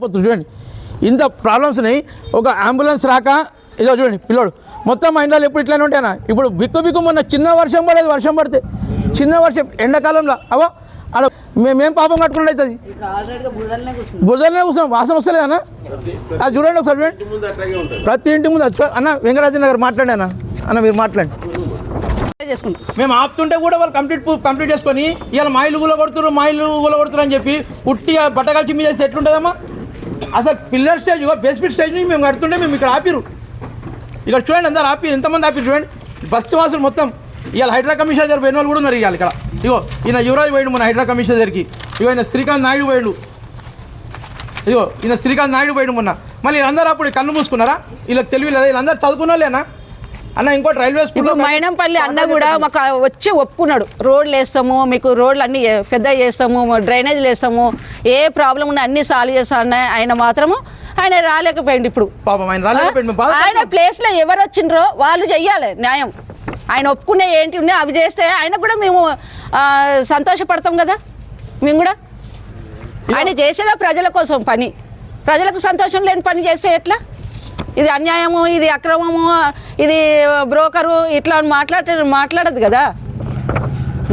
అయిపోతుంది చూడండి. ఇంత ప్రాబ్లమ్స్ ఉన్నాయి. ఒక అంబులెన్స్ రాక ఇదో చూడండి పిల్లోడు. మొత్తం మా ఎప్పుడు ఇట్లానే ఉంటాయనా ఇప్పుడు బిక్కు బిక్కు మొన్న చిన్న వర్షం పడేది వర్షం పడితే. చిన్న వర్షం ఎండాకాలంలో. అవో అలా మేమేం పాపం కట్టుకున్నట్టు అవుతుంది. ఇప్పుడు ఆల్రెడీగా బురదలనే కూర్చుంది అన్న? వాసన వస్తలేదన్నా అది చూడండి ఒకసారి చూడండి. ప్రతి ఇంటి ముందు అన్న వెంకటరాజన్ గారు మాట్లాడి అన్న. అన్న మీరు మాట్లాడండి. చేసుకుంటాం మేము ఆపుతుంటే కూడా వాళ్ళు కంప్లీట్ కంప్లీట్ చేసుకొని ఇవాళ మా ఇల్లు గుల కొడుతున్నారు మా ఇల్లు గుల కొడుతున్నారు అని చెప్పి ఉట్టి ఆ మీద చేస్తే ఎట్లుంటుందమ్మా? అసలు పిల్లర్ స్టేజ్ బేస్మెంట్ స్టేజ్ నుంచి మేము కడుతుంటే మేము ఇక్కడ ఆపిరు ఇక్కడ చూడండి అందరు ఆపి ఎంతమంది ఆపి చూడండి. బస్సు వాసులు మొత్తం. ఇవాళ హైడ్రా కమిషన్ దగ్గర పోయిన వాళ్ళు కూడా ఉన్నారు ఇవాళ ఇక్కడ. ఇగో ఈయన యువరాజ్ పోయిండు మన హైడ్రా కమిషన్ దగ్గరికి. ఇగో ఈయన శ్రీకాంత్ నాయుడు పోయిండు. ఇగో ఈయన శ్రీకాంత్ నాయుడు పోయిండు మొన్న. మళ్ళీ వీళ్ళందరూ అప్పుడు కన్ను మూసుకున్నారా? వీళ్ళకి తెలివి లేదా వీళ్ళందరూ చదువుకున్న లేనా అన్న ఇంకోటి రైల్వే ఇప్పుడు మైనంపల్లి అన్న కూడా మాకు వచ్చి ఒప్పుకున్నాడు. రోడ్లు వేస్తాము మీకు రోడ్లు అన్ని పెద్ద చేస్తాము డ్రైనేజీలు వేస్తాము ఏ ప్రాబ్లం ఉన్నా అన్ని సాల్వ్ చేస్తాను ఆయన మాత్రము ఆయన రాలేకపోయింది ఇప్పుడు. పాపం ఆయన ప్లేస్లో ఎవరు వచ్చిండ్రో వాళ్ళు చెయ్యాలి న్యాయం. ఆయన ఒప్పుకునే ఏంటి ఉన్నాయో అవి చేస్తే ఆయన కూడా మేము సంతోషపడతాం కదా. మేము కూడా. ఆయన చేసేదా ప్రజల కోసం పని. ప్రజలకు సంతోషం లేని పని చేస్తే ఎట్లా? ఇది అన్యాయము ఇది అక్రమము ఇది బ్రోకరు ఇట్లా మాట్లాడ మాట్లాడదు కదా.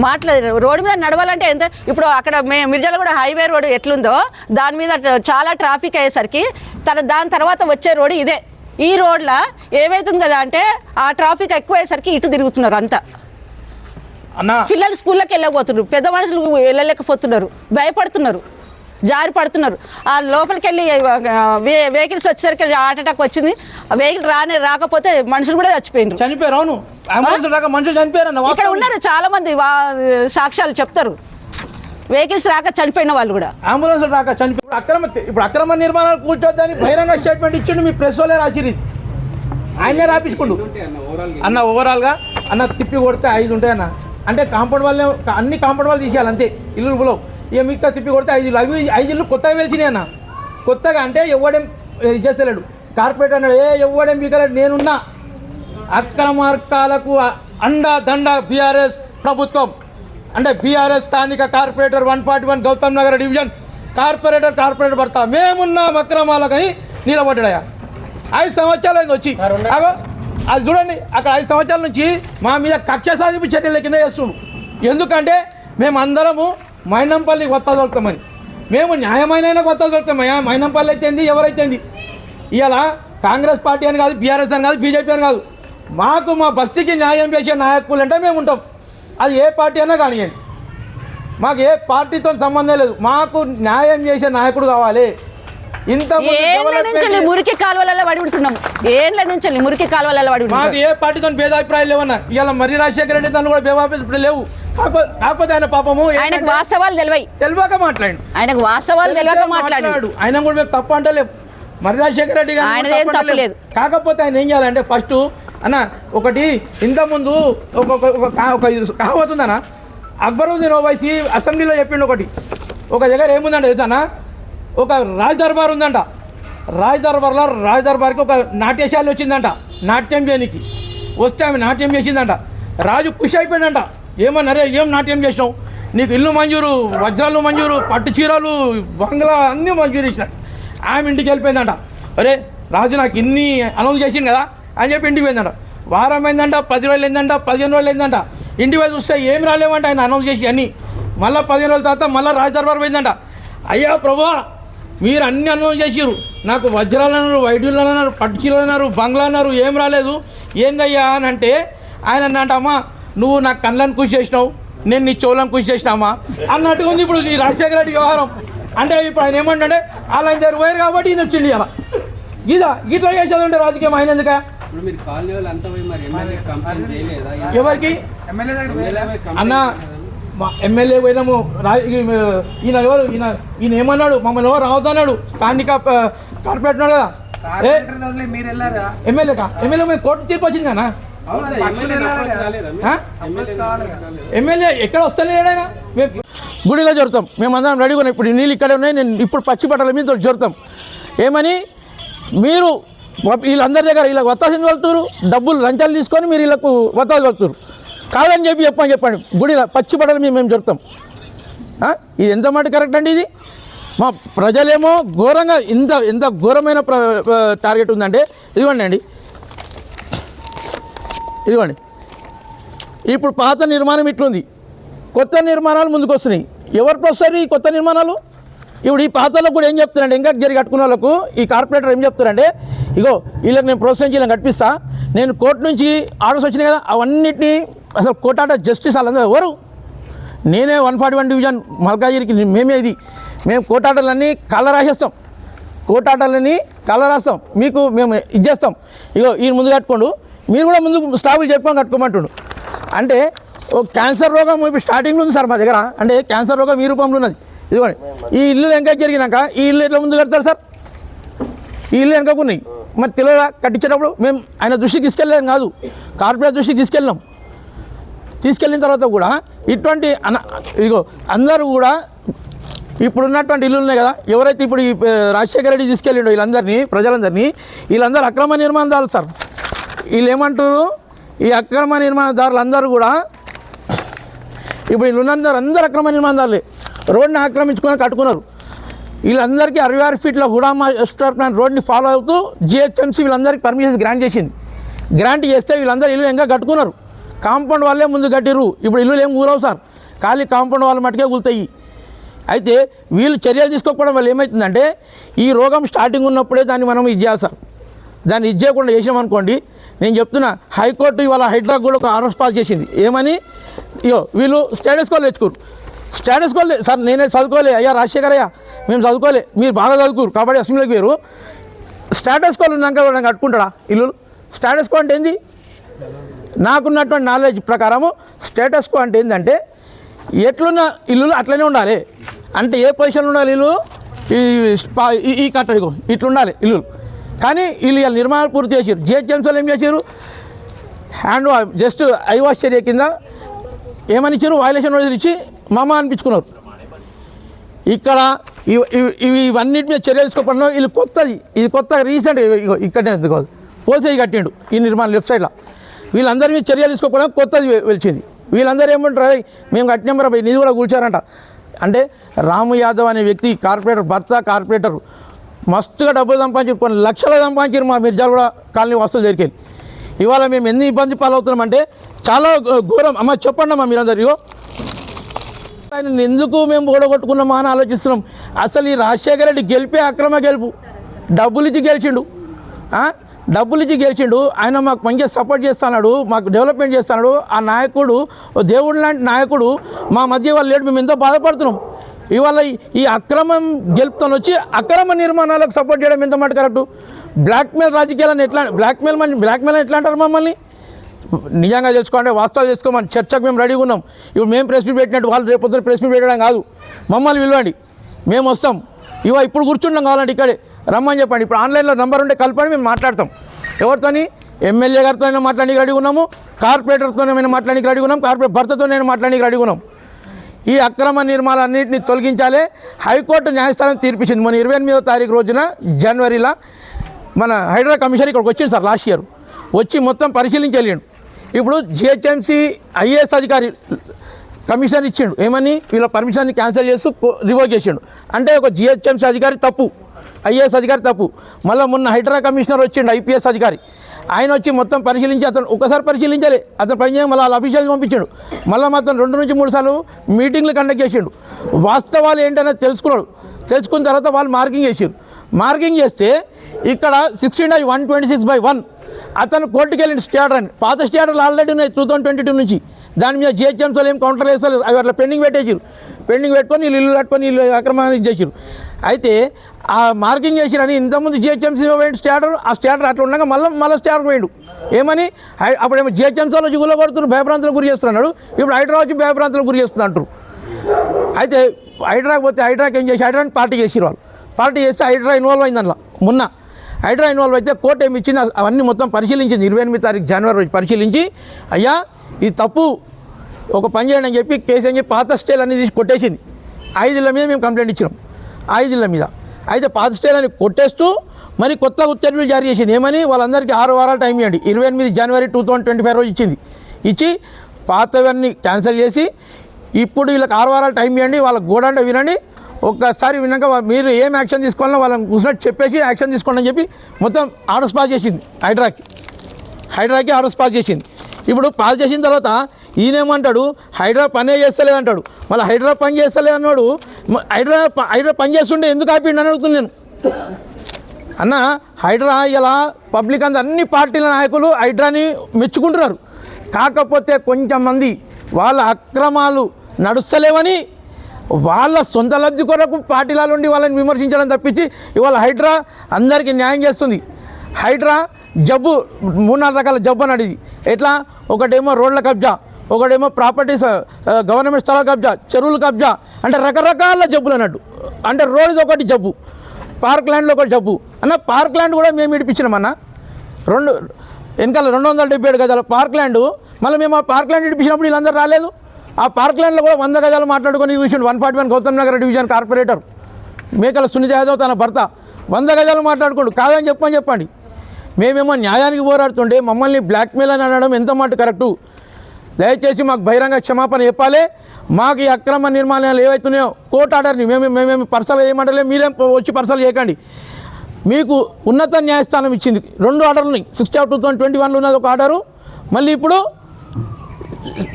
మాట్లాడ రోడ్డు మీద నడవాలంటే ఎంత ఇప్పుడు అక్కడ మే మిర్జాలగూడ హైవే రోడ్ ఎట్లుందో దాని మీద చాలా ట్రాఫిక్ అయ్యేసరికి తన దాని తర్వాత వచ్చే రోడ్డు ఇదే. ఈ రోడ్లో ఏమవుతుంది కదా అంటే ఆ ట్రాఫిక్ ఎక్కువ అయ్యేసరికి ఇటు తిరుగుతున్నారు అంతా. అన్న. పిల్లలు స్కూల్లోకి వెళ్ళకపోతున్నారు పెద్ద మనుషులు వెళ్ళలేకపోతున్నారు. భయపడుతున్నారు. జారి పడుతున్నారు. ఆ లోపలికి వెళ్ళి వెహికల్స్ వచ్చేసరికి హార్ట్ అటాక్ వచ్చింది. ఆ వెహికల్ రాని రాకపోతే మనుషులు కూడా చచ్చిపోయినారు చనిపోయారు అవును. అంబులెన్స్ రాక మనుషులు చనిపోయారు ఇక్కడ. ఉన్నారు చాలా మంది సాక్ష్యాలు చెప్తారు. వెహికల్స్ రాక చనిపోయిన వాళ్ళు కూడా. అంబులెన్స్ రాక చనిపోయి అక్రమ ఇప్పుడు అక్రమ నిర్మాణాలు కూర్చోద్దని బహిరంగ స్టేట్మెంట్ ఇచ్చిండు మీ ప్రెస్ వాళ్ళే రాసిరు. ఆయనే రాపించుకుండు. అన్న ఓవరాల్గా అన్న తిప్పి కొడితే ఐదు ఉంటాయి అన్న అంటే కాంపౌండ్ వాళ్ళే అన్ని కాంపౌండ్ వాళ్ళు తీసేయాలి అంతే. ఇల్లు ఇక మిగతా తిప్పి కొడితే ఐదు ఇల్లు. అవి ఐదు ఇల్లు కొత్తగా వెలిచినాయి అన్న. కొత్తగా అంటే ఎవడేం చేస్తలేడు. కార్పొరేట్ అన్నాడు ఏ ఎవడేం మిగలేడు నేనున్నా. అక్రమార్కాలకు అండ దండ బీఆర్ఎస్ ప్రభుత్వం. అంటే బీఆర్ఎస్ స్థానిక corporator one forty one Gautam Nagar division. Corporator corporator భర్త మేమున్నాం అక్రమాలకని నిలబడ్డాయా ఐదు సంవత్సరాలు అయింది వచ్చి. అగో అది చూడండి అక్కడ ఐదు సంవత్సరాల నుంచి మా మీద కక్ష సాధింపు చర్యల కింద చేస్తుండు ఎందుకంటే మేము అందరము మైనంపల్లి కొత్త దొరుకుతామని మేము న్యాయమైన కొత్త దొరుకుతామయ్యా మైనంపల్లి అయితేంది ఎవరైతేంది? ఇవాళ కాంగ్రెస్ పార్టీ అని కాదు బీఆర్ఎస్ అని కాదు బీజేపీ అని కాదు. మాకు మా బస్తీకి న్యాయం చేసే నాయకులు అంటే మేము ఉంటాం. అది ఏ పార్టీ అయినా కానివ్వండి మాకు ఏ పార్టీతో సంబంధం లేదు. మాకు న్యాయం చేసే నాయకుడు కావాలి. ఇంత మురికి కాలువలలో ఏండ్ల నుంచి మురికి కాలువలలో పడి మాకు ఏ పార్టీతో భేదాభిప్రాయాలు లేవన్నా? ఇవాళ మరి రాజశేఖర రెడ్డి తను కూడా భేదాభిప్రాయాలు లేవు. కాకపోతే ఆయన పాపము ఆయనకు వాస్తవాలు తెలివై. తెలియక మాట్లాడు ఆయనకు వాస్తవాలు తెలియక మాట్లాడు. ఆయన కూడా మేము తప్పు అంటలేము మరి రాజశేఖర రెడ్డి తప్పు అంటలేము. లేదు. కాకపోతే ఆయన ఏం చేయాలంటే ఫస్ట్ అన్న ఒకటి ఇంత ముందు ఒక ఒక కావతుందన్న అక్బరుద్దీన్ ఓవైసీ అసెంబ్లీలో చెప్పిండు ఒకటి. ఒక దగ్గర ఏముందంటే తెలుసానా ఒక రాజ్ దర్బార్ ఉందంట. రాజ్ దర్బార్లో రాజ్ దర్బార్కి ఒక నాట్యశాల వచ్చిందంట నాట్యం చేయనికి. వస్తే ఆమె నాట్యం చేసిందంట. రాజు ఖుషి అయిపోయాడంట ఏమన్నారే? ఏం నాట్యం చేసినావు నీకు ఇల్లు మంజూరు వజ్రాలు మంజూరు పట్టు చీరలు బంగ్లా అన్నీ మంజూరు ఇచ్చినాయి ఆమె ఇంటికి వెళ్ళిపోయిందంట. అరే రాజు నాకు ఇన్ని అనౌన్స్ చేసింది కదా? అని చెప్పి ఇంటికి పోయిందంట. వారం అయిందంట పది రోజులు అయిందంట పదిహేను రోజులు అయిందంట. ఇంటికి పోయి చూస్తే ఏం రాలేమంట ఆయన అనౌన్స్ చేసి అన్నీ. మళ్ళీ పదిహేను రోజుల తర్వాత మళ్ళీ రాజు దర్బార్ పోయిందంట. అయ్యా ప్రభా మీరు అన్ని అనౌన్స్ చేసిరు నాకు వజ్రాలు అన్నారు వైద్యులు అన్నారు పట్టు చీరలు అన్నారు బంగ్లా అన్నారు ఏం రాలేదు. ఏందయ్యా? అని అంటే ఆయన అన్నట అమ్మా నువ్వు నా కళ్ళని కృషి చేసినావు నేను నీ చెవులను కృషి చేసినామా? అన్నట్టుగా ఉంది ఇప్పుడు ఈ రాజశేఖర రెడ్డి వ్యవహారం. అంటే ఇప్పుడు ఆయన ఏమంటే అలా ఆయన దగ్గర పోయారు కాబట్టి ఈయన వచ్చింది ఇలా ఇదా ఇట్లా చేసేదంటే రాజకీయం ఆయన ఎందుక? ఎవరికి? అన్న మా ఎమ్మెల్యే పోయినాము రా ఈయన ఎవరు? ఈయన ఈయన ఏమన్నాడు? మమ్మల్ని ఎవరు రావద్దన్నాడు? స్థానిక కార్పొరేట్ ఉన్నాడు కదా. ఎమ్మెల్యేకా? ఎమ్మెల్యే కోర్టు తీర్పు వచ్చింది కదా ఎమ్మెల్యే ఎక్కడ వస్తలేడైనా మేము గుడిలో జరుగుతాం మేము అందరం రెడీగా ఉన్నాం. ఇప్పుడు నీళ్ళు ఇక్కడ ఉన్నాయి. నేను ఇప్పుడు పచ్చి బట్టల మీద జరుగుతాం ఏమని? మీరు వీళ్ళందరి దగ్గర వీళ్ళకి వత్తాసింది వెళ్తున్నారు డబ్బులు లంచాలు తీసుకొని మీరు వీళ్ళకు వత్తాలు వెళ్తున్నారు కాదని చెప్పి చెప్పని చెప్పండి. గుడిలో పచ్చి బట్టల మీద మేము జరుగుతాం? ఇది ఎంత మాట కరెక్ట్ అండి ఇది? మా ప్రజలేమో ఘోరంగా ఇంత ఎంత ఘోరమైన టార్గెట్ ఉందంటే ఇదిగోండి అండి. ఇదిగోండి. ఇప్పుడు పాత నిర్మాణం ఇట్లుంది. కొత్త నిర్మాణాలు ముందుకు వస్తున్నాయి ఎవరు వస్తారు ఈ కొత్త నిర్మాణాలు? ఇప్పుడు ఈ పాతలకు కూడా ఏం చెప్తారంటే ఇంకా జరిగి కట్టుకున్న వాళ్ళకు ఈ కార్పొరేటర్ ఏం చెప్తారంటే ఇగో వీళ్ళకి నేను ప్రోత్సహించి వీళ్ళని కట్టిస్తా. నేను కోర్టు నుంచి ఆర్డర్స్ వచ్చినాయి కదా అవన్నిటిని అసలు కోర్టాట జస్టిస్ వాళ్ళందరూ ఎవరు? నేనే వన్ ఫార్టీ వన్ డివిజన్ మల్కాజిరికి మేమే ఇది. మేము కోటాటలన్నీ కళ్ళ రాసేస్తాం. కోటాటలని కళ్ళ రాస్తాం. మీకు మేము ఇచ్చేస్తాం. ఇగో ఈయన ముందు కట్టుకోండు. మీరు కూడా ముందు స్టాఫ్లు చెప్పుకొని కట్టుకోమంటుండు. అంటే ఓ క్యాన్సర్ రోగం ఇప్పుడు స్టార్టింగ్లో ఉంది సార్ మా దగ్గర. అంటే క్యాన్సర్ రోగం ఈ రూపంలో ఉన్నది. ఇదిగోండి ఈ ఇల్లు వెనక జరిగినాక ఈ ఇల్లు ఎట్లా ముందు కడతారు సార్? ఈ ఇల్లు వెనకకున్నాయి మరి తెలియదా కట్టించేటప్పుడు మేము ఆయన దృష్టికి తీసుకెళ్ళలేం కాదు. కార్పొరేట్ దృష్టికి తీసుకెళ్ళాం తీసుకెళ్ళిన తర్వాత కూడా ఇటువంటి అన ఇగో అందరూ కూడా ఇప్పుడున్నటువంటి ఇల్లు ఉన్నాయి కదా ఎవరైతే ఇప్పుడు ఈ రాజశేఖర రెడ్డి తీసుకెళ్ళిండో వీళ్ళందరినీ ప్రజలందరినీ వీళ్ళందరూ అక్రమ నిర్మాణాలు సార్. వీళ్ళు ఏమంటారు ఈ అక్రమ నిర్మాణదారులు అందరూ కూడా ఇప్పుడు వీళ్ళు ఉన్నందరూ అందరూ అక్రమ నిర్మాణదారులే. రోడ్ని ఆక్రమించుకొని కట్టుకున్నారు. వీళ్ళందరికీ అరవై ఆరు ఫీట్ల హుడామా స్టార్ ప్లాన్ రోడ్ని ఫాలో అవుతూ జిహెచ్ఎంసీ వీళ్ళందరికీ పర్మిషన్స్ గ్రాంట్ చేసింది. గ్రాంట్ చేస్తే వీళ్ళందరూ ఇల్లు ఇంకా కట్టుకున్నారు. కాంపౌండ్ వాళ్ళే ముందు కట్టిరు ఇప్పుడు ఇల్లు ఏం కూలవు సార్? ఖాళీ కాంపౌండ్ వాళ్ళ మటుకే కూలుతాయి. అయితే వీళ్ళు చర్యలు తీసుకోకపోవడం వల్ల ఏమవుతుందంటే ఈ రోగం స్టార్టింగ్ ఉన్నప్పుడే దాన్ని మనం ఇది చేస్తాం దాన్ని ఇది చేయకుండా చేసామనుకోండి నేను చెప్తున్నా హైకోర్టు ఇవాళ హైడ్రాక్ కూడా ఒక ఆర్డర్స్ పాస్ చేసింది. ఏమని? ఇయో వీళ్ళు స్టేటస్ కోల్ తెచ్చుకోరు స్టేటస్ కోల్ సార్ నేనే చదువుకోలే. అయ్యా రాజశేఖర్ అయ్యా మేము చదువుకోలే. మీరు బాగా చదువుకోరు కాబట్టి అసెంబ్లీకి వేరు స్టేటస్ కోల్ ఉన్నాక కూడా కట్టుకుంటాడా? ఇల్లు? స్టేటస్ కో అంటే ఏంది? నాకున్నటువంటి నాలెడ్జ్ ప్రకారము స్టేటస్ కో అంటే ఏంటంటే ఎట్లున్న ఇల్లులు అట్లనే ఉండాలి. అంటే ఏ పొజిషన్లో ఉండాలి ఇల్లు? ఈ స్పా- ఈ- ఈ ఇట్లుండాలి ఇల్లు కానీ వీళ్ళు ఇవాళ నిర్మాణాలు పూర్తి చేసారు జిహెచ్ఎంసీలు ఏం చేశారు? హ్యాండ్ జస్ట్ ఐ వాష్ చర్య కింద ఏమని ఇచ్చారు వైలేషన్ నోటీసులు ఇచ్చి మామ అనిపించుకున్నారు. ఇక్కడ ఇవి- ఇవి- ఇవి ఇవన్నిటి మీద చర్యలు తీసుకోకుండా వీళ్ళు కొత్తది ఇది కొత్త రీసెంట్ ఇక్కడనే పోసేయి కట్టిండు ఈ నిర్మాణం లెఫ్ట్ సైడ్లో. వీళ్ళందరి మీద చర్యలు తీసుకోకుండా కొత్తది వెలిచింది. వీళ్ళందరూ ఏమంటారు? మేము కట్టినాం రా నిధి కూడా కూర్చారంట అంటే రాము యాదవ్ అనే వ్యక్తి కార్పొరేటర్ భర్త కార్పొరేటర్ మస్తుగా డబ్బులు సంపాదించారు కొన్ని లక్షలు సంపాదించారు మా మిర్జాలు కూడా కాలనీ వస్తువులు దొరికేది ఇవాళ మేము ఎన్ని ఇబ్బంది పాలవుతున్నామంటే చాలా ఘోరం. అమ్మ చెప్పండి అమ్మా మీరందరూ ఆయన ఎందుకు మేము ఓడగొట్టుకున్నామా అని ఆలోచిస్తున్నాం. అసలు ఈ రాజశేఖర రెడ్డి గెలిపే అక్రమ గెలుపు. డబ్బులు ఇచ్చి గెలిచిండు. డబ్బులు ఇచ్చి గెలిచిండు. ఆయన మాకు మంచిగా సపోర్ట్ చేస్తున్నాడు మాకు డెవలప్మెంట్ చేస్తున్నాడు. ఆ నాయకుడు ఓ దేవుడు లాంటి నాయకుడు మా మధ్య వాళ్ళు లేడు. మేము ఎంతో బాధపడుతున్నాం. ఇవాళ ఈ- అక్రమం గెలుపుతో వచ్చి అక్రమ నిర్మాణాలకు సపోర్ట్ చేయడం ఎంత మాట కరెక్ట్ బ్లాక్మెయిల్ రాజకీయాలను ఎట్లా బ్లాక్మెయిల్ మన బ్లాక్మెయిల్ ఎట్లా అంటారు మమ్మల్ని? నిజంగా తెలుసుకోండి వాస్తవాలు తెలుసుకోమని చర్చకు మేము రెడీగా ఉన్నాం. ఇప్పుడు మేము ప్రెస్ మీట్ పెట్టినట్టు వాళ్ళు రేపు పొద్దున ప్రెస్ మీట్ పెట్టడం కాదు. మమ్మల్ని పిలవండి. మేము వస్తాం. ఇవా ఇప్పుడు కూర్చుంటాం కావాలంటే ఇక్కడే. రమ్మని చెప్పండి. ఇప్పుడు ఆన్లైన్లో నెంబర్ ఉంటే కలపండి మేము మాట్లాడతాం. ఎవరితోని? ఎమ్మెల్యే గారితో అయినా మాట్లాడడానికి రెడీగా ఉన్నాము. కార్పొరేటర్తో మేము మాట్లాడడానికి రెడీగా ఉన్నాం. కార్పొరేట్ భర్తతో నేను మాట్లాడడానికి రెడీగా ఉన్నాం. ఈ అక్రమ నిర్మాణాలన్నింటినీ తొలగించాలి. హైకోర్టు న్యాయస్థానం తీర్పిచ్చింది. మన ఇరవై ఎనిమిదో తారీఖు రోజున జనవరిలో మన హైదరాబాద్ కమిషన్ ఇక్కడికి వచ్చింది సార్ లాస్ట్ ఇయర్. వచ్చి మొత్తం పరిశీలించి వెళ్ళిండు. ఇప్పుడు జిహెచ్ఎంసీ ఐఏఎస్ అధికారి కమిషనర్ ఇచ్చిండు. ఏమని? వీళ్ళ పర్మిషన్ని క్యాన్సిల్ చేస్తూ రివోక్ చేసిండు. అంటే ఒక జిహెచ్ఎంసీ అధికారి తప్పు. ఐఏఎస్ అధికారి తప్పు. మళ్ళీ మొన్న హైడ్రా కమిషనర్ వచ్చిండు ఐపీఎస్ అధికారి. ఆయన వచ్చి మొత్తం పరిశీలించి అతను ఒకసారి పరిశీలించాలి. అతను పని మళ్ళీ వాళ్ళ అఫీషియల్స్ పంపించాడు. మళ్ళీ మొత్తం రెండు నుంచి మూడు సార్లు మీటింగ్లు కండక్ట్ చేసిండు. వాస్తవాలు ఏంటనేది తెలుసుకున్నాడు. తెలుసుకున్న తర్వాత వాళ్ళు మార్కింగ్ చేసారు. మార్కింగ్ చేస్తే ఇక్కడ sixteen by one twenty six by one అతను కోర్టుకి వెళ్ళిన స్టేటర్ అని. పాత స్టేటర్లు ఆల్రెడీ ఉన్నాయి టూ థౌసండ్ ట్వంటీ టూ నుంచి. దాని మీద జిహెచ్ఎంసీలు ఏం కౌంటర్ వేసలేదు అవి అట్లా పెండింగ్ పెట్టేసారు. పెండింగ్ పెట్టుకొని వీళ్ళు ఇల్లు కట్టుకొని వీళ్ళు అక్రమాన్ని చేసారు అయితే ఆ మార్కింగ్ చేసిరని ఇంతకుముందు జిహెచ్ఎంసీ పోయిండు స్టేటర్ ఆ స్టేటర్ అట్లా ఉండగా మళ్ళీ మళ్ళీ స్టేటర్ పోయిండు. ఏమని? హై- అప్పుడేమో జిహెచ్ఎంసీలో జిగులో కొడుతున్నారు భయభ్రాంతులకు గురి చేస్తున్నాడు. ఇప్పుడు హైదరాబాద్ వచ్చి భయభ్రాంతులకు గురి చేస్తున్నారు అయితే హైడ్రాకి పోతే హైడ్రాకి ఏం చేసి హైడ్రాని పార్టీ చేసిరు వాళ్ళు. పార్టీ చేస్తే హైడ్రా ఇన్వాల్వ్ అయింది అందులో మొన్న. హైడ్రా ఇన్వాల్వ్ అయితే కోర్టు ఏమి ఇచ్చింది అవన్నీ మొత్తం పరిశీలించింది. ఇరవై ఎనిమిది తారీఖు జనవరి రోజు పరిశీలించి అయ్యా ఇది తప్పు ఒక పని చేయండి అని చెప్పి కేసు అని చెప్పి పాత స్టేల్ అన్ని తీసి కొట్టేసింది. ఐదుల మీద మేము కంప్లైంట్ ఇచ్చినాం. ఐదుల మీద. అయితే పాత స్టేల్ అని కొట్టేస్తూ మరి కొత్త ఉత్తర్వులు జారీ చేసింది. ఏమని? వాళ్ళందరికీ ఆరు వారాలు టైం ఇవ్వండి. ఇరవై ఎనిమిది జనవరి టూ థౌసండ్ ట్వంటీ ఫైవ్ రోజు ఇచ్చింది. ఇచ్చి పాతవన్నీ క్యాన్సిల్ చేసి ఇప్పుడు వీళ్ళకి ఆరు వారాలు టైం ఇవ్వండి. వాళ్ళకి గోడండ వినండి. ఒక్కసారి విన్నాక మీరు ఏం యాక్షన్ తీసుకోవాలో వాళ్ళని కూర్చున్నట్టు చెప్పేసి యాక్షన్ తీసుకోండి అని చెప్పి మొత్తం ఆర్డర్స్ పాస్ చేసింది హైడ్రాకి. హైడ్రాకి ఆర్డర్స్ పాస్ చేసింది. ఇప్పుడు పాస్ చేసిన తర్వాత ఈయనేమంటాడు? హైడ్రా పనే చేస్తలేదు అంటాడు మళ్ళీ హైడ్రా పని చేస్తలేదు అన్నాడు. హైడ్రా హైడ్రా పని చేస్తుంటే ఎందుకు ఆపిండు అని అడుగుతుంది నేను. అన్న హైడ్రా ఇలా పబ్లిక్ అంతా అన్ని పార్టీల నాయకులు హైడ్రాని మెచ్చుకుంటున్నారు. కాకపోతే కొంచెం మంది వాళ్ళ అక్రమాలు నడుస్తలేవని వాళ్ళ సొంత లబ్ధి కొరకు పార్టీల నుండి వాళ్ళని విమర్శించడం తప్పించి ఇవాళ హైడ్రా అందరికీ న్యాయం చేస్తుంది. హైడ్రా జబ్బు మూడు నాలుగు రకాల జబ్బు అని అడిగి ఎట్లా? ఒకటేమో రోడ్ల కబ్జా. ఒకటేమో ప్రాపర్టీస్ గవర్నమెంట్ స్థలాల కబ్జా చెరువుల కబ్జా అంటే రకరకాల జబ్బులు అన్నట్టు. అంటే రోడ్ది ఒకటి జబ్బు పార్క్ ల్యాండ్లో ఒకటి జబ్బు. అన్న పార్క్ ల్యాండ్ కూడా మేము ఇడిపించినామన్న రెండు వెనకాల రెండు వందల డెబ్బై ఏడు గజాల పార్క్ ల్యాండ్ మళ్ళీ మేము ఆ పార్క్ ల్యాండ్ ఇడిపించినప్పుడు వీళ్ళందరూ రాలేదు. ఆ పార్క్ ల్యాండ్లో కూడా వంద గజాలు మాట్లాడుకొని విషయం one forty one Gautam Nagar division corporator Mekala Sunitha Yadav తన భర్త వంద గజాలు మాట్లాడుకోండు. కాదని చెప్పని చెప్పండి. మేమేమో న్యాయానికి పోరాడుతుంటే మమ్మల్ని బ్లాక్మెయిల్ అని అనడం ఎంత మాట కరెక్టు? దయచేసి మాకు బహిరంగ క్షమాపణ చెప్పాలి. మాకు ఈ అక్రమ నిర్మాణాలు ఏవైతున్నాయో కోర్టు ఆర్డర్ని మేము మేమేమి పర్సలు చేయమంటలే మీరేం వచ్చి పర్సలు చేయకండి. మీకు ఉన్నత న్యాయస్థానం ఇచ్చింది. రెండు ఆర్డర్లు సిక్స్టీ టూ థౌసండ్ ట్వంటీ వన్లో ఉన్నది ఒక ఆర్డరు. మళ్ళీ ఇప్పుడు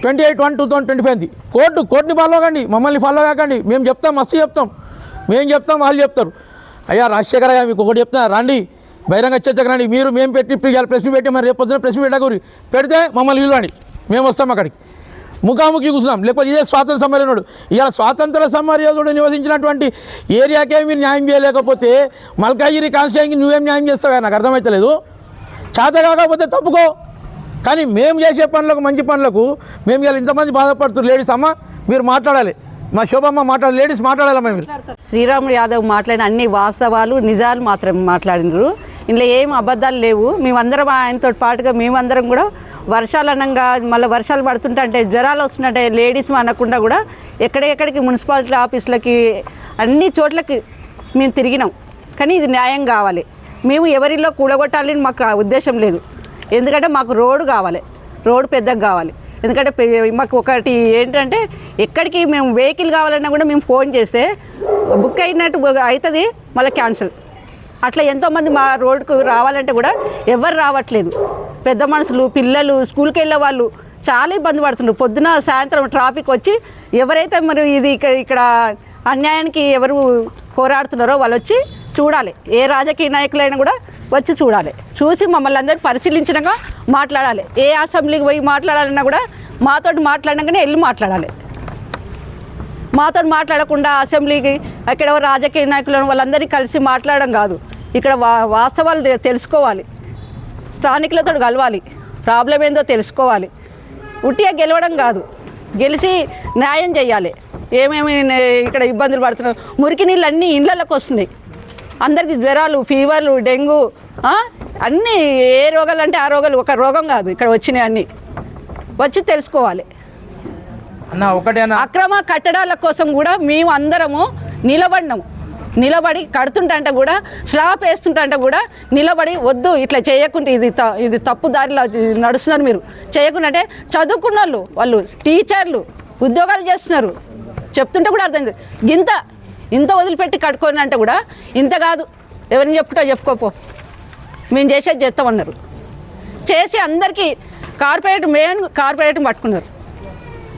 twenty eight one two thousand twenty ఫైవ్ది. Court కోర్టుని ఫాలో కండి మమ్మల్ని ఫాలో కాకండి. మేము చెప్తాం మస్తు చెప్తాం. మేము చెప్తాం వాళ్ళు చెప్తారు. అయ్యా రాజశేఖర అయ్యా మీకు ఒకటి చెప్తున్నా. రండి. బహిరంగ చర్చకు రండి. మీరు మేము పెట్టి ప్రెస్ పెట్టి. మరి రేపు పొద్దున ప్రెస్ పెట్టకూరి పెడితే మమ్మల్ని పిలవండి. మేము వస్తాం అక్కడికి. ముఖాముఖి కూర్చున్నాం. లేకపోతే ఇదే స్వాతంత్ర సమరయోధుడు ఇలా స్వాతంత్ర సమరయోధుడు నివసించినటువంటి ఏరియాకే మీరు న్యాయం చేయలేకపోతే మల్కాగిరి కాన్స్టిట్యూన్కి నువ్వేం న్యాయం చేస్తావా? నాకు అర్థమవుతలేదు చేత కాకపోతే తప్పుకో. కానీ మేము చేసే పనులకు మంచి పనులకు మేము ఇలా ఇంతమంది బాధపడుతున్నారు. లేడీస్ అమ్మ మీరు మాట్లాడాలి. మా శోభమ్మ మాట్లాడాలి. లేడీస్ మాట్లాడాలమ్మా మీరు శ్రీరాముడు యాదవ్ మాట్లాడిన అన్ని వాస్తవాలు నిజాలు మాత్రమే మాట్లాడినారు. ఇందులో ఏం అబద్ధాలు లేవు. మేమందరం ఆయనతో పాటుగా మేమందరం కూడా వర్షాలు అనంగా మళ్ళీ వర్షాలు పడుతుంటే అంటే జ్వరాలు వస్తుంటే లేడీస్ అనకుండా కూడా ఎక్కడెక్కడికి మున్సిపాలిటీ ఆఫీసులకి అన్ని చోట్లకి మేము తిరిగినాం. కానీ ఇది న్యాయం కావాలి. మేము ఎవరిలో కూడగొట్టాలని మాకు ఉద్దేశం లేదు. ఎందుకంటే మాకు రోడ్డు కావాలి. రోడ్డు పెద్దగా కావాలి. ఎందుకంటే మాకు ఒకటి ఏంటంటే ఎక్కడికి మేము వెహికల్ కావాలన్నా కూడా మేము ఫోన్ చేస్తే బుక్ అయినట్టు అవుతుంది మళ్ళీ క్యాన్సిల్. అట్లా ఎంతోమంది మా రోడ్డుకు రావాలంటే కూడా ఎవరు రావట్లేదు. పెద్ద మనుషులు పిల్లలు స్కూల్కి వెళ్ళే వాళ్ళు చాలా ఇబ్బంది పడుతున్నారు. పొద్దున సాయంత్రం ట్రాఫిక్ వచ్చి ఎవరైతే మరి ఇది ఇక్కడ ఇక్కడ అన్యాయానికి ఎవరు పోరాడుతున్నారో వాళ్ళు వచ్చి చూడాలి. ఏ రాజకీయ నాయకులైనా కూడా వచ్చి చూడాలి. చూసి మమ్మల్ని అందరూ పరిశీలించినాక మాట్లాడాలి. ఏ అసెంబ్లీకి పోయి మాట్లాడాలన్నా కూడా మాతోటి మాట్లాడినాకనే వెళ్ళి మాట్లాడాలి. మాతో మాట్లాడకుండా అసెంబ్లీకి అక్కడ రాజకీయ నాయకులను వాళ్ళందరినీ కలిసి మాట్లాడడం కాదు. ఇక్కడ వా వాస్తవాలు తెలుసుకోవాలి. స్థానికులతో కలవాలి. ప్రాబ్లం ఏందో తెలుసుకోవాలి. ఉట్టిగా గెలవడం కాదు. గెలిచి న్యాయం చేయాలి ఏమేమి ఇక్కడ ఇబ్బందులు పడుతున్నాయి మురికి నీళ్ళు అన్నీ ఇళ్ళకి వస్తున్నాయి. అందరికీ జ్వరాలు ఫీవర్లు డెంగ్యూ? అన్నీ ఏ రోగాలు అంటే ఆ రోగాలు ఒక రోగం కాదు. ఇక్కడ వచ్చినాయి అన్నీ. వచ్చి తెలుసుకోవాలి. అక్రమ కట్టడాల కోసం కూడా మేము అందరము నిలబడినాము. నిలబడి కడుతుంటే కూడా స్లాబ్ వేస్తుంటే కూడా నిలబడి వద్దు ఇట్లా చేయకుంటే ఇది త- ఇది తప్పు దారిలో నడుస్తున్నారు మీరు. చేయకుండా అంటే చదువుకున్న వాళ్ళు వాళ్ళు టీచర్లు ఉద్యోగాలు చేస్తున్నారు. చెప్తుంటే కూడా అర్థం కాదు. గింత ఇంత వదిలిపెట్టి కట్టుకొని అంటే కూడా ఇంత కాదు. ఎవరిని చెప్పుకుంటా చెప్పుకోపో మేము చేసేది చేస్తామన్నారు చేసి అందరికీ కార్పొరేట్ మెయిన్ కార్పొరేట్ పట్టుకున్నారు.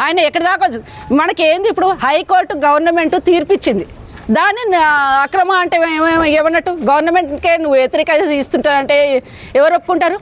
ఆయన ఎక్కడ దాకా మనకి మనకేంది ఇప్పుడు హైకోర్టు గవర్నమెంట్ తీర్పిచ్చింది. దాన్ని అక్రమ అంటే ఏమన్నట్టు గవర్నమెంట్కే నువ్వు వ్యతిరేకత ఇస్తుంటానంటే ఎవరు ఒప్పుకుంటారు?